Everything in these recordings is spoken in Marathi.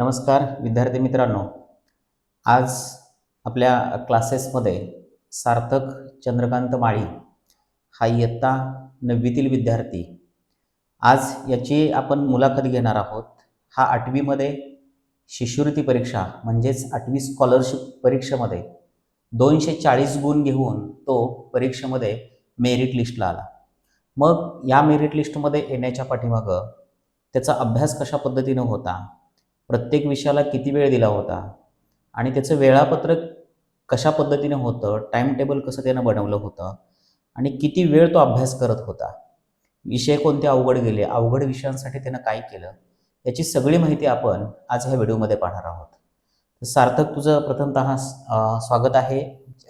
नमस्कार विद्यार्थी मित्रांनो. आज आपल्या क्लासेसमध्ये सार्थक चंद्रकांत माळी हा इयत्ता नववीतील विद्यार्थी. आज याची आपण मुलाखत घेणार आहोत. हा आठवीमध्ये शिष्यवृत्ती परीक्षा म्हणजेच आठवी स्कॉलरशिप परीक्षेमध्ये दोनशे चाळीस गुण घेऊन तो परीक्षेमध्ये मेरिट लिस्टला आला. मग या मेरिट लिस्टमध्ये येण्याच्या पाठीमागं त्याचा अभ्यास कशा पद्धतीनं होता? प्रत्येक विषयाला किती वेळ दिला होता? आणि त्याचं वेळापत्रक कशा पद्धतीने होतं? टाईमटेबल कसं त्यानं बनवलं होतं? आणि किती वेळ तो अभ्यास करत होता? विषय कोणते अवघड गेले? अवघड विषयांसाठी त्यानं काय केलं? याची सगळी माहिती आपण आज ह्या व्हिडिओमध्ये पाहणार आहोत. सार्थक तुझं प्रथमतः स्वागत आहे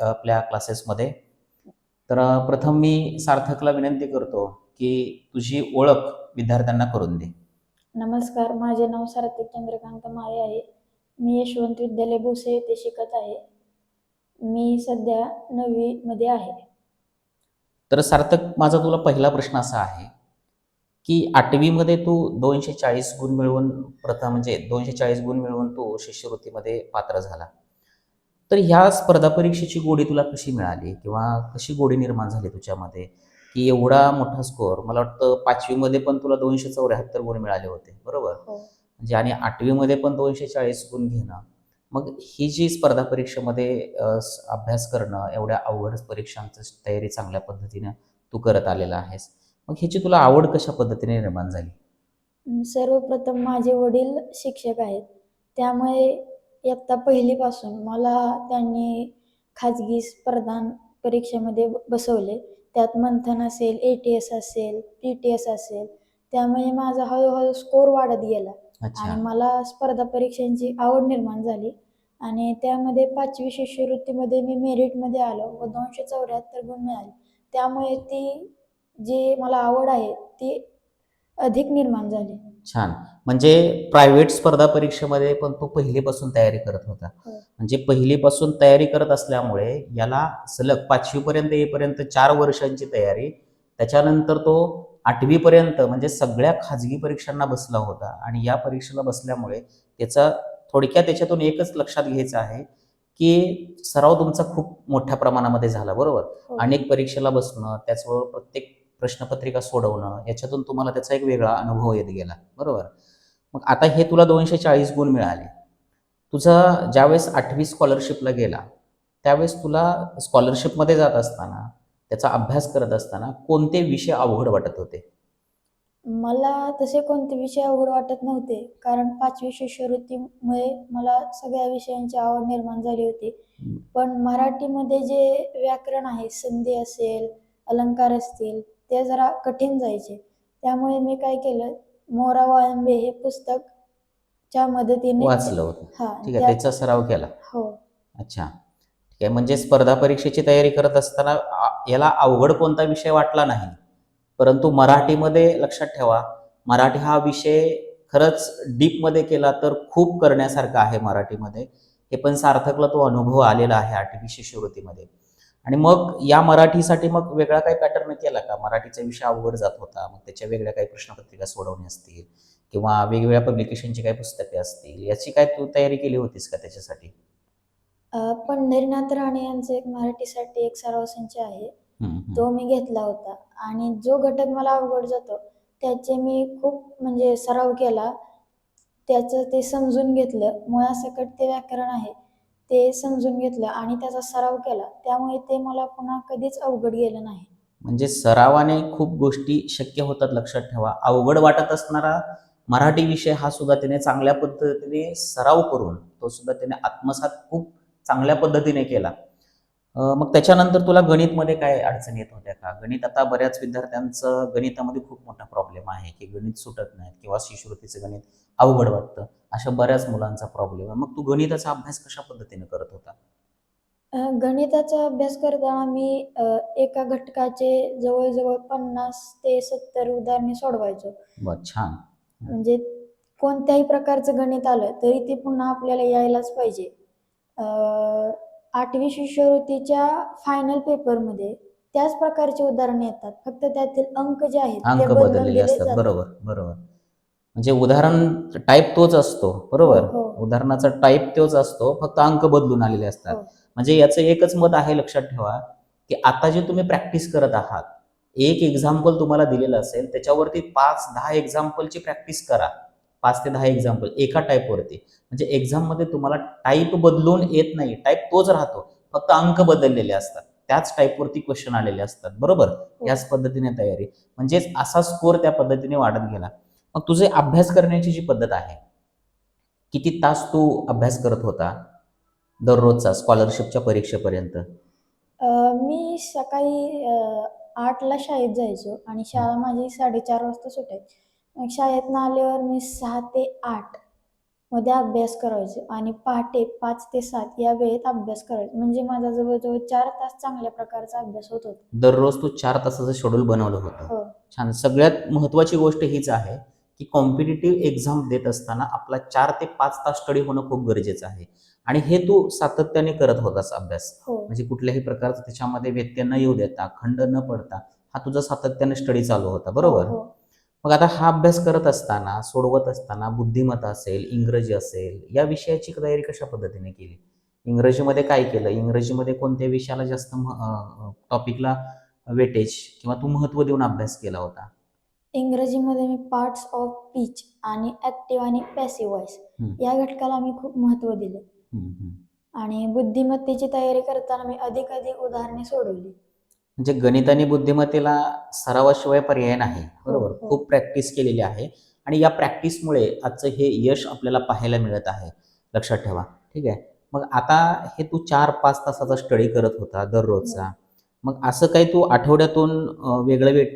आपल्या क्लासेसमध्ये. तर प्रथम मी सार्थकला विनंती करतो की तुझी ओळख विद्यार्थ्यांना करून दे. नमस्कार माझे नाव सार्थक चंद्रकांत माळे आहे. मी यशवंत विद्यालय भोसे येथे शिकत आहे. मी सध्या नववीमध्ये आहे. तर सार्थक माझा तुला पहिला प्रश्न असा आहे की आठवीमध्ये तू दोनशे चाळीस गुण मिळवून प्रथम म्हणजे दोनशे चाळीस गुण मिळवून तू शिष्यवृत्तीमध्ये पात्र झाला. तर ह्या स्पर्धा परीक्षेची गोडी तुला कशी मिळाली? किंवा कशी गोडी निर्माण झाली तुझ्यामध्ये? की एवढा मोठा स्कोअर मला वाटतं पाचवीमध्ये पण तुला दोनशे चौऱ्याहत्तर गुण मिळाले होते बरोबर? हो. म्हणजे आणि आठवीमध्ये पण दोनशे चाळीस गुण घेणं. मग ही जी स्पर्धा परीक्षेमध्ये अभ्यास करणं एवढ्या अवघड परीक्षांची तयारी चांगल्या पद्धतीनं तू करत आलेला आहेस मग ह्याची तुला आवड कशा पद्धतीने निर्माण झाली? सर्वप्रथम माझे वडील शिक्षक आहेत. त्यामुळे इयत्ता पहिलीपासून मला त्यांनी खाजगी स्पर्धा परीक्षेमध्ये बसवले. त्यात मंथन असेल ए टी एस असेल पी टी एस असेल त्यामुळे माझा हळूहळू स्कोर वाढत गेला. अच्छा. आणि मला स्पर्धा परीक्षांची आवड निर्माण झाली. आणि त्यामध्ये पाचवी शिष्यवृत्तीमध्ये मी मेरिटमध्ये आलो व दोनशे चौऱ्याहत्तर गुण मिळाले. त्यामुळे ती जी मला आवड आहे ती अधिक निर्माण झाली. छान. म्हणजे प्रायव्हेट स्पर्धा परीक्षेमध्ये पण तू पहिलीपासून तयारी करत होता. हो. म्हणजे पहिलीपासून तयारी करत असल्यामुळे याला सलग पाचवीपर्यंत येईपर्यंत चार वर्षांची तयारी. त्याच्यानंतर तो आठवीपर्यंत म्हणजे सगळ्या खाजगी परीक्षांना बसला होता. आणि या परीक्षेला बसल्यामुळे त्याचा थोडक्यात त्याच्यातून एकच लक्षात घ्यायचं आहे की सराव तुमचा खूप मोठ्या प्रमाणामध्ये झाला बरोबर? हो. अनेक परीक्षेला बसणं त्याचबरोबर प्रत्येक प्रश्नपत्रिका सोडवणं याच्यातून तुम्हाला त्याचा एक वेगळा अनुभव येत गेला. बरोबर? मग आता हे तुला दोनशे चाळीस गुण मिळाले. तुझा ज्यावेळेस आठवी स्कॉलरशिपला गेला त्यावेळेस तुला स्कॉलरशिपमध्ये जात असताना त्याचा अभ्यास करत असताना कोणते विषय अवघड वाटत होते? मला तसे कोणते विषय अवघड वाटत नव्हते. कारण पाचवी शिष्यवृत्तीमुळे मला सगळ्या विषयांची आवड निर्माण झाली होती. पण मराठीमध्ये जे व्याकरण आहे संधी असेल अलंकार असतील ते जरा कठीण जायचे. त्यामुळे मी काय केलं मोरा वाळंबे हे पुस्तक च्या मदतीने वाचलं होतं. हा ठीक आहे त्या- त्याचा सराव केला. हो. अच्छा. ठीक आहे म्हणजे स्पर्धा परीक्षेची तयारी करत असताना आ- याला अवघड कोणता विषय वाटला नाही. परंतु मराठीमध्ये लक्षात ठेवा मराठी हा विषय खरंच डीपमध्ये केला तर खूप करण्यासारखा आहे मराठीमध्ये. हे पण सार्थकला तो अनुभव आलेला आहे आठवी शिष्यवृत्तीमध्ये आणि मग या मराठीसाठी मग वेगळा काही पॅटर्न केला का? मराठीचा विषय अवघड जात होता मग त्याच्या वेगळ्या काही प्रश्नपत्रिका सोडवणे असतील किंवा वेगवेगळ्या पब्लिकेशनची काही पुस्तके असतील याची काय तू तयारी केली होतीस का त्याच्यासाठी? पंढरीनाथ राणे यांचं एक मराठीसाठी एक सराव संच आहे. तो मी घेतला होता. आणि जो घटक मला अवघड जातो त्याचे मी खूप म्हणजे सराव केला. त्याचं ते समजून घेतलं. मुळासकट ते व्याकरण आहे. ते समजून घेतलं आणि त्याचा सराव केला. त्यामुळे ते मला पुन्हा कधीच अवघड गेलं नाही. म्हणजे सरावाने खूप गोष्टी शक्य होतात लक्षात ठेवा. अवघड वाटत असणारा मराठी विषय हा सुद्धा त्याने चांगल्या पद्धतीने सराव करून तो सुद्धा त्याने आत्मसात खूप चांगल्या पद्धतीने केला. मग त्याच्यानंतर तुला गणितमध्ये काय अडचण येत होत्या का? गणित आता बऱ्याच विद्यार्थ्यांचं गणितामध्ये खूप मोठा प्रॉब्लेम आहे की गणित सुटत नाहीत किंवा शिष्यवृत्तीचं गणित अवघड वाटतं. अशा बऱ्याच मुलांचा प्रॉब्लेम आहे. मग तू गणिताचा अभ्यास कशा पद्धतीने करत होता? गणिताचा अभ्यास करताना मी एका घटकाचे जवळजवळ पन्नास ते सत्तर उदाहरणे सोडवायचो. छान. म्हणजे कोणत्याही प्रकारचं गणित आलं तरी ते पुन्हा आपल्याला यायलाच पाहिजे. आठवी शिष्यवृत्तीच्या फायनल पेपरमध्ये त्याच प्रकारचे उदाहरण येतात. फक्त त्यातील अंक जे आहेत ते अंक बदलून बदललेले दिले असतात. जातात. बरोबर बरोबर. म्हणजे उदाहरण टाईप तोच असतो. बरोबर? हो. उदाहरणाचा टाईप तोच असतो. फक्त अंक बदलून आलेले असतात. हो. म्हणजे याचं एकच मत आहे लक्षात ठेवा की आता जे तुम्ही प्रॅक्टिस करत आहात एक एक्झाम्पल तुम्हाला दिलेलं असेल त्याच्यावरती पाच दहा एक्झाम्पलची प्रॅक्टिस करा. पाच ते दहा एक्झाम्पल एका टाईपवरती म्हणजे एक्झाममध्ये तुम्हाला टाईप बदलून येत नाही. टाईप तोच राहतो. फक्त अंक बदललेले असतात. त्याच टाईपवरती क्वेश्चन आलेले असतात. बरोबर? याच पद्धतीने तयारी. म्हणजेच असा स्कोर त्या पद्धतीने वाढत गेला. मग तुझे अभ्यास करण्याची जी पद्धत आहे किती तास तू अभ्यास करत होता? दररोजचा स्कॉलरशिपच्या परीक्षेपर्यंत? मी सकाळी आठला शाळेत जायचो आणि शाळा माझी साडेचार वाजता सुटायची. मग शाळेतनं आल्यावर मी सहा ते आठमध्ये अभ्यास करायचो आणि पहाटे पाच ते सात या वेळेत अभ्यास करायचो. म्हणजे माझा जवळजवळ चार तास चांगल्या प्रकारचा अभ्यास होत होता. दररोज तू चार तासाचं शेड्यूल बनवलं होतं. हो. छान. सगळ्यात महत्त्वाची गोष्ट हीच आहे की कॉम्पिटेटिव्ह एक्झाम देत असताना आपला चार ते पाच तास स्टडी होणं खूप गरजेचं आहे. आणि हे तू सातत्याने करत होतास अभ्यास. हो. म्हणजे कुठल्याही प्रकारचं त्याच्यामध्ये व्यत्यय न येऊ देता खंड न पडता हा तुझा सातत्याने स्टडी चालू होता. बरोबर? हो, हो. मग आता हा अभ्यास करत असताना सोडवत असताना बुद्धिमत्ता असेल इंग्रजी असेल या विषयाची तयारी कशा पद्धतीने केली? इंग्रजीमध्ये काय केलं? इंग्रजीमध्ये कोणत्या विषयाला जास्त टॉपिकला वेटेज किंवा तू महत्त्व देऊन अभ्यास केला होता? इंग्रजीमध्ये मी पार्ट्स ऑफ स्पीच आणि ऍक्टिव्ह आणि पॅसिव्ह व्हॉइस. या घटकाला मी खूप महत्त्व दिले. आणि बुद्धिमत्तेची तयारी करताना मी अधिक अधिक उदाहरणे सोडवली. म्हणजे गणित आणि बुद्धिमत्तेला सरावाशिवाय पर्याय नाही. बरोबर? हो. खूप प्रॅक्टिस केलेली आहे. आणि या प्रॅक्टिसमुळे आजचं हे यश आपल्याला पाहायला मिळत आहे. लक्षात ठेवा. ठीक आहे? मग आता हे तू चार पाच तासाचा स्टडी करत होता दररोजचा. मग असं काही तू आठवड्यातून वेगळं वेळ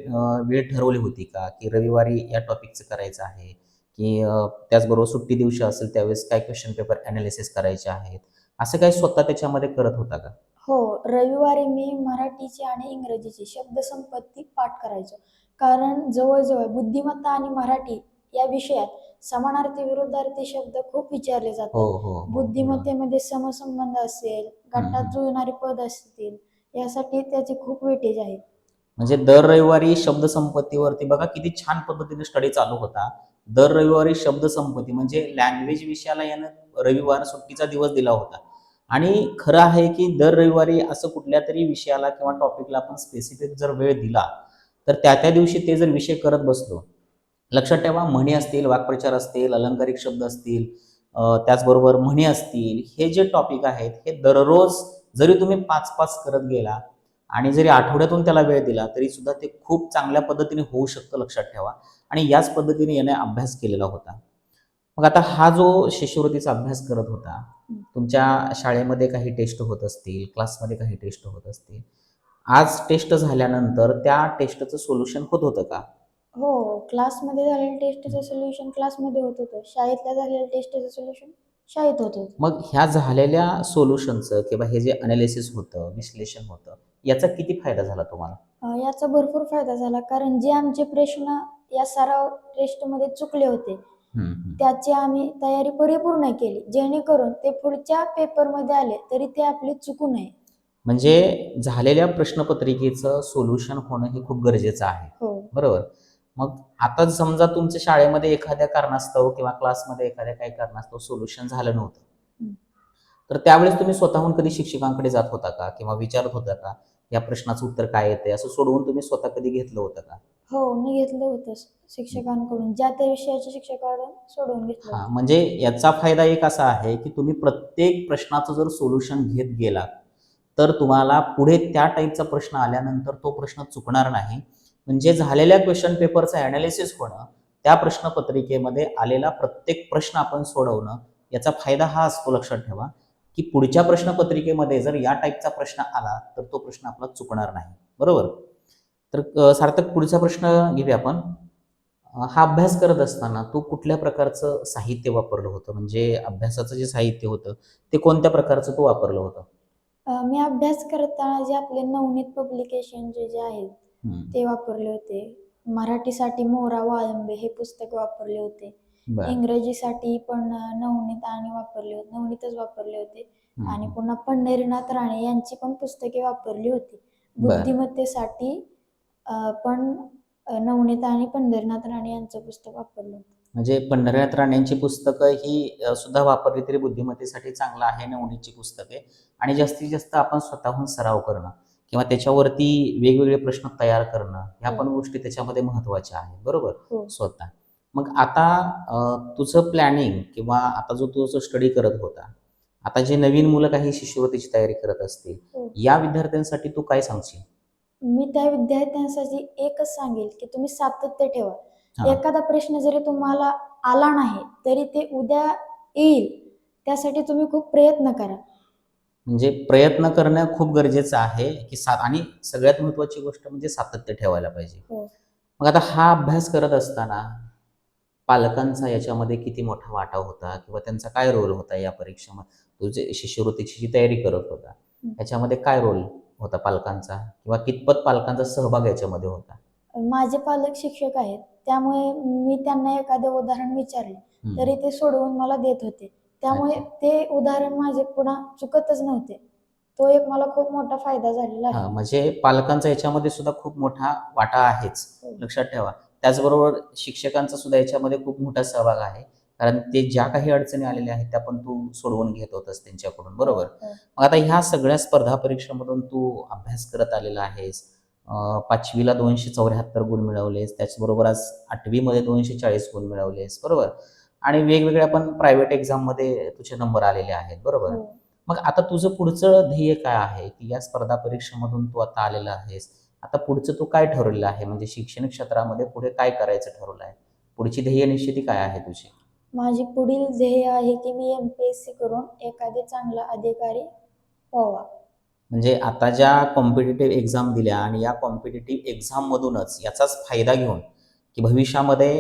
वेळ ठरवली होती का? की रविवारी या टॉपिकचं करायचं आहे? की त्याचबरोबर सुट्टी दिवशी असेल त्यावेळेस काय क्वेश्चन पेपर अनालिसिस करायचे आहेत? असं काही स्वतः त्याच्यामध्ये करत होता का? हो रविवारी मी मराठीची आणि इंग्रजीची शब्दसंपत्ती पाठ करायचो. कारण जवळजवळ बुद्धिमत्ता आणि मराठी या विषयात समानार्थी विरुद्धार्थी शब्द खूप विचारले हो जातात. हो हो. बुद्धिमत्तेमध्ये समसंबंध असेल. गटात जुळणारी पद असतील यासाठी त्याचे खूप वेटेज आहे. म्हणजे दर रविवारी शब्दसंपत्तीवरती बघा किती छान पद्धतीने स्टडी चालू होता. दर रविवारी शब्दसंपत्ती म्हणजे लँग्वेज विषयाला यानं रविवार सुट्टीचा दिवस दिला होता. आणि खरं आहे की दर रविवारी असं कुठल्या तरी विषयाला किंवा टॉपिकला आपण स्पेसिफिक जर वेळ दिला तर त्या त्या दिवशी ते जर विषय करत बसलो लक्षात ठेवा म्हणी असतील वाक्प्रचार असतील अलंकारिक शब्द असतील त्याचबरोबर म्हणी असतील हे जे टॉपिक आहेत हे दररोज जरी तुम्ही पाच पाच करत गेला आणि जरी आठवड्यातून त्याला वेळ दिला तरी सुद्धा ते खूप चांगल्या पद्धतीने होऊ शकतं लक्षात ठेवा. आणि याच पद्धतीने याने अभ्यास केलेला होता. मग आता हा जो शिष्यवृत्तीचा अभ्यास करत होता तुमच्या शाळेमध्ये काही टेस्ट होत असतील क्लासमध्ये काही टेस्ट होत असतील आज टेस्ट झाल्यानंतर त्या टेस्टचं सोल्युशन होत होतं का? हो क्लासमध्ये झालेलं टेस्टचं सोल्युशन क्लासमध्ये होत होतं. शाळेतल्या झालेल्या टेस्टचं सोल्युशन शाळेत होत होतं. मग ह्या झालेल्या सोल्युशनचं किंवा हे जे अनालिसिस होतं विश्लेषण होतं याचा किती फायदा झाला तुम्हाला? अ, याचा भरपूर फायदा झाला. कारण जे आमचे प्रश्न या सराव टेस्टमध्ये चुकले होते. त्याची आम्ही तयारी परिपूर्ण केली. जेणेकरून ते पुढच्या पेपरमध्ये आले तरी ते आपले चुकू नये. म्हणजे झालेल्या प्रश्नपत्रिकेचं सोल्युशन होणं हे खूप गरजेचं आहे. हो. बरोबर? मग आता समजा तुमच्या शाळेमध्ये एखाद्या कारणास्तव किंवा क्लासमध्ये एखाद्या काही कारणास्तव सोल्युशन झालं नव्हतं. तर त्यावेळेस तुम्ही स्वतःहून कधी शिक्षकांकडे जात होता का? किंवा विचारत होता का? या प्रश्नाचं उत्तर काय येते असं सोडवून तुम्ही स्वतः कधी घेतलं होतं का? हो मी घेतलं होतं शिक्षकांकडून. ज्या त्या विषयाच्या शिक्षकाकडून सोडवून घेतलं हा. म्हणजे याचा फायदा एक असा आहे की तुम्ही प्रत्येक प्रश्नाचं जर सोल्युशन घेत गेलात तर तुम्हाला पुढे त्या टाईपचा प्रश्न आल्यानंतर तो प्रश्न चुकणार नाही. म्हणजे झालेल्या क्वेश्चन पेपरचं ॲनालिसिस होणं त्या प्रश्नपत्रिकेमध्ये आलेला प्रत्येक प्रश्न आपण सोडवणं याचा फायदा हा असतो लक्षात ठेवा. की पुढच्या प्रश्नपत्रिकेमध्ये जर या टाईपचा प्रश्न आला तर तो प्रश्न आपला चुकणार नाही. बरोबर? तर सार्थक पुढचा प्रश्न घेऊया आपण. हा अभ्यास करत असताना तू कुठल्या प्रकारचं साहित्य वापरलं होतं? म्हणजे अभ्यासाचं जे साहित्य होतं ते कोणत्या प्रकारचं तू वापरलं होतं? मी अभ्यास करताना जे आपले नवनीत पब्लिकेशन जे जे आहेत ते वापरले होते. मराठीसाठी मोरा वाळंबे हे पुस्तक वापरले होते. इंग्रजीसाठी पण नवनीत आणि वापरले होते. नवनीतच वापरले होते. आणि पुन्हा पंढरीनाथ राणे यांची पण पुस्तके वापरली होती. बुद्धिमत्तेसाठी पण नवनीत आणि पंढरीनाथ राणे यांचं पुस्तक वापरलं म्हणजे पंढऱ्यात राण्यांची पुस्तकं ही सुद्धा वापरली तरी बुद्धिमत्तेसाठी चांगलं आहे ना उन्नीची पुस्तके आणि जास्तीत जास्त आपण स्वतःहून सराव करणं किंवा त्याच्यावरती वेगवेगळे प्रश्न तयार करणं ह्या पण गोष्टी त्याच्यामध्ये महत्त्वाच्या आहेत. बरोबर? हो. स्वतः. मग आता तुझं प्लॅनिंग किंवा आता जो तू स्टडी करत होता आता जे नवीन मुलं काही शिष्यवृत्तीची तयारी करत असतील हो. या विद्यार्थ्यांसाठी तू काय सांगशील? मी त्या विद्यार्थ्यांसाठी एकच सांगेल की तुम्ही सातत्य ठेवा. एखादा प्रश्न जरी तुम्हाला आला नाही तरी ते उद्या येईल त्यासाठी तुम्ही खूप प्रयत्न करा म्हणजे प्रयत्न करणं खूप गरजेचं आहे की सा आणि सगळ्यात महत्त्वाची गोष्ट म्हणजे सातत्य ठेवायला पाहिजे हो. मग आता हा अभ्यास करत असताना पालकांचा याच्यामध्ये किती मोठा वाटा होता किंवा त्यांचा काय रोल होता या परीक्षेमध्ये तू जे शिष्यवृत्तीची जी तयारी करत होता हं. याच्यामध्ये काय रोल होता पालकांचा किंवा कितपत पालकांचा सहभाग याच्यामध्ये होता? माझे पालक शिक्षक आहेत त्यामुळे मी त्यांना एखादे उदाहरण विचारले. तरी ते सोडवून मला देत होते. त्यामुळे ते उदाहरण माझे पुन्हा चुकतच नव्हते. तो एक मला खूप मोठा फायदा झालेला हा आहे म्हणजे पालकांचा याच्यामध्ये सुद्धा खूप मोठा वाटा आहेच हो. लक्षात ठेवा. त्याचबरोबर शिक्षकांचा सुद्धा याच्यामध्ये खूप मोठा सहभाग आहे. कारण ते ज्या काही अडचणी आलेल्या आहेत त्या पण तू सोडवून घेत होतस त्यांच्याकडून बरोबर? हो. मग आता ह्या सगळ्या स्पर्धा परीक्षेमधून तू अभ्यास करत आलेला आहेस. पाचवीला दोनशे चौऱ्याहत्तर गुण मिळवलेस त्याचबरोबर आज आठवीमध्ये दोनशे चाळीस गुण मिळवलेस बरोबर? आणि वेगवेगळ्या पण प्रायव्हेट एक्झाममध्ये तुझे नंबर आलेले आहेत बरोबर? हो. मग आता तुझं पुढचं ध्येय काय आहे की या स्पर्धा परीक्षेमधून तू आता आलेला आहेस? आता पुढचं तू काय ठरवलेलं आहे? म्हणजे शैक्षणिक क्षेत्रामध्ये पुढे काय करायचं ठरवलं आहे पुढची ध्येय निश्चिती काय आहे तुझी? माझी पुढील ध्येय आहे की मी एम पी एस सी करून एखादे चांगला अधिकारी व्हावा. म्हणजे आता ज्या कॉम्पिटेटिव्ह एक्झाम दिल्या आणि या कॉम्पिटेटिव्ह एक्झाममधूनच याचाच फायदा घेऊन की भविष्यामध्ये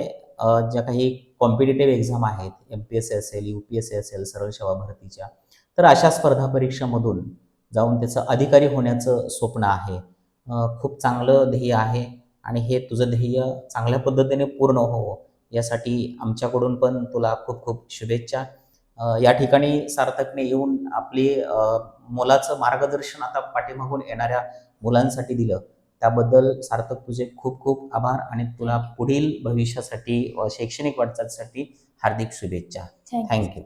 ज्या काही कॉम्पिटेटिव्ह एक्झाम आहेत एम पी एस सी असेल यू पी एस सी असेल सरळ सेवा भरतीच्या तर अशा स्पर्धा परीक्षामधून जाऊन त्याचं अधिकारी होण्याचं स्वप्न आहे. खूप चांगलं ध्येय आहे आणि हे तुझं ध्येय चांगल्या पद्धतीने पूर्ण होवं यासाठी आमच्याकडून पण तुला खूप खूप शुभेच्छा. या ठिकाणी सार्थकने येऊन आपली मुलाचं मार्गदर्शन आता पाठीमागून येणाऱ्या मुलांसाठी दिलं. त्याबद्दल सार्थक तुझे खूप खूप आभार आणि तुला पुढील भविष्यासाठी शैक्षणिक वाटचालीसाठी हार्दिक शुभेच्छा. थँक्यू